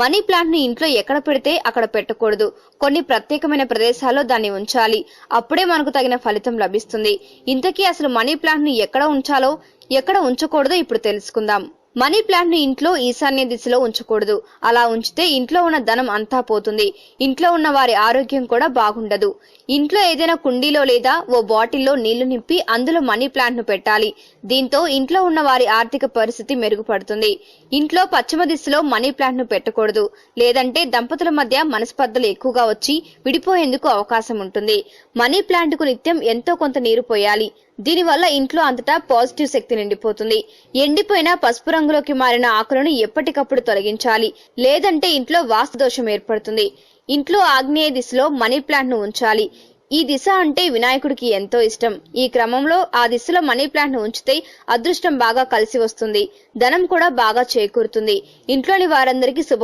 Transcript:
Money ప్లాంట్ని ఇంట్లో ఎక్కడ పెడితే అక్కడ పెట్టకూడదు. కొన్ని ప్రత్యేకమైన ప్రదేశాల్లో దాన్ని ఉంచాలి. అప్పుడే మనకు తగిన ఫలితం లభిస్తుంది. ఇంతకీ అసలు మనీ ప్లాంట్ని ఎక్కడ ఉంచాలో ఎక్కడ ఉంచకూడదో ఇప్పుడు తెలుసుకుందాం. మనీ ప్లాంట్ని ఇంట్లో ఈశాన్య దిశలో ఉంచకూడదు. అలా ఉంచితే ఇంట్లో ఉన్న ధనం అంతా పోతుంది. ఇంట్లో ఉన్న వారి ఆరోగ్యం కూడా బాగుండదు. ఇంట్లో ఏదైనా కుండీలో లేదా ఓ బాటిల్లో నీళ్ళు నింపి అందులో మనీ ప్లాంట్ను పెట్టాలి. దీంతో ఇంట్లో ఉన్న వారి ఆర్థిక పరిస్థితి మెరుగుపడుతుంది. ఇంట్లో పశ్చిమ దిశలో మనీ ప్లాంట్ను పెట్టకూడదు. లేదంటే దంపతుల మధ్య మనస్పర్ధలు ఎక్కువగా వచ్చి విడిపోయేందుకు అవకాశం ఉంటుంది. మనీ ప్లాంట్కు నిత్యం ఎంతో కొంత నీరు పోయాలి. దీనివల్ల ఇంట్లో అంతటా పాజిటివ్ శక్తి నిండిపోతుంది. ఎండిపోయిన పసుపు రంగులోకి మారిన ఆకులను ఎప్పటికప్పుడు తొలగించాలి. లేదంటే ఇంట్లో వాస్తు దోషం ఏర్పడుతుంది. ఇంట్లో ఆగ్నేయ దిశలో మనీ ప్లాంట్ను ఉంచాలి. ఈ దిశ అంటే వినాయకుడికి ఎంతో ఇష్టం. ఈ క్రమంలో ఆ దిశలో మనీ ప్లాంట్ను ఉంచితే అదృష్టం బాగా కలిసి వస్తుంది. ధనం కూడా బాగా చేకూరుతుంది. ఇంట్లోని వారందరికీ శుభం